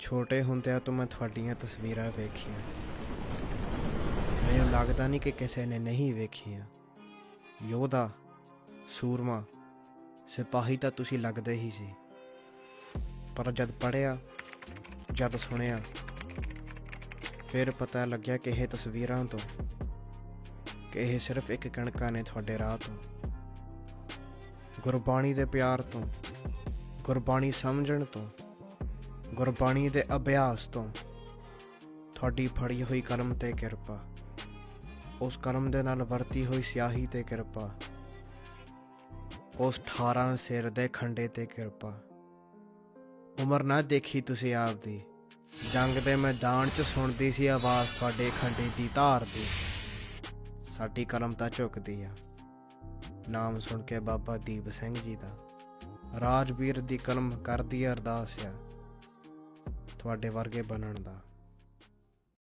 ਛੋਟੇ ਹੁੰਦਿਆਂ ਤੋਂ ਮੈਂ ਤੁਹਾਡੀਆਂ ਤਸਵੀਰਾਂ ਵੇਖੀਆਂ। ਮੈਨੂੰ ਲੱਗਦਾ ਨਹੀਂ ਕਿ ਕਿਸੇ ਨੇ ਨਹੀਂ ਵੇਖੀਆਂ। ਯੋਧਾ, ਸੂਰਮਾ, ਸਿਪਾਹੀ ਤਾਂ ਤੁਸੀਂ ਲੱਗਦੇ ਹੀ ਸੀ। ਪਰ ਜਦ ਪੜਿਆ ਜਦ ਸੁਣਿਆ, ਫਿਰ ਪਤਾ ਲੱਗਿਆ ਕਿ ਇਹ ਤਸਵੀਰਾਂ ਤੋਂ, ਕਿ ਇਹ ਸਿਰਫ ਇੱਕ ਕਣਕਾਂ ਨੇ ਤੁਹਾਡੇ ਰਾਹ ਤੋਂ। ਗੁਰਬਾਣੀ ਦੇ ਪਿਆਰ ਤੋਂ, ਗੁਰਬਾਣੀ ਸਮਝਣ ਤੋਂ ਗੁਰਬਾਣੀ ਦੇ ਅਭਿਆਸ ਤੋਂ ਤੁਹਾਡੀ ਫੜੀ ਹੋਈ ਕਲਮ ਤੇ ਕਿਰਪਾ। ਉਸ ਕਲਮ ਦੇ ਨਾਲ ਵਰਤੀ ਹੋਈ ਸਿਆਹੀ ਤੇ ਕਿਰਪਾ। ਉਸ 18 ਸਿਰ ਦੇ ਖੰਡੇ ਤੇ ਕਿਰਪਾ। ਉਮਰ ਨਾ ਦੇਖੀ ਤੁਸੀਂ ਆਪ ਦੀ ਜੰਗ ਦੇ ਮੈਦਾਨ 'ਚ ਸੁਣਦੀ ਸੀ ਆਵਾਜ਼ ਤੁਹਾਡੇ ਖੰਡੇ ਦੀ ਧਾਰ ਦੀ। ਸਾਡੀ ਕਲਮ ਤਾਂ ਝੁਕਦੀ ਆ। ਨਾਮ ਸੁਣ ਕੇ ਬਾਬਾ ਦੀਪ ਸਿੰਘ ਜੀ ਦਾ। ਰਾਜਵੀਰ ਦੀ ਕਲਮ ਕਰਦੀ ਅਰਦਾਸ ਆ। ਤੁਹਾਡੇ ਵਰਗੇ ਬਣਨ ਦਾ।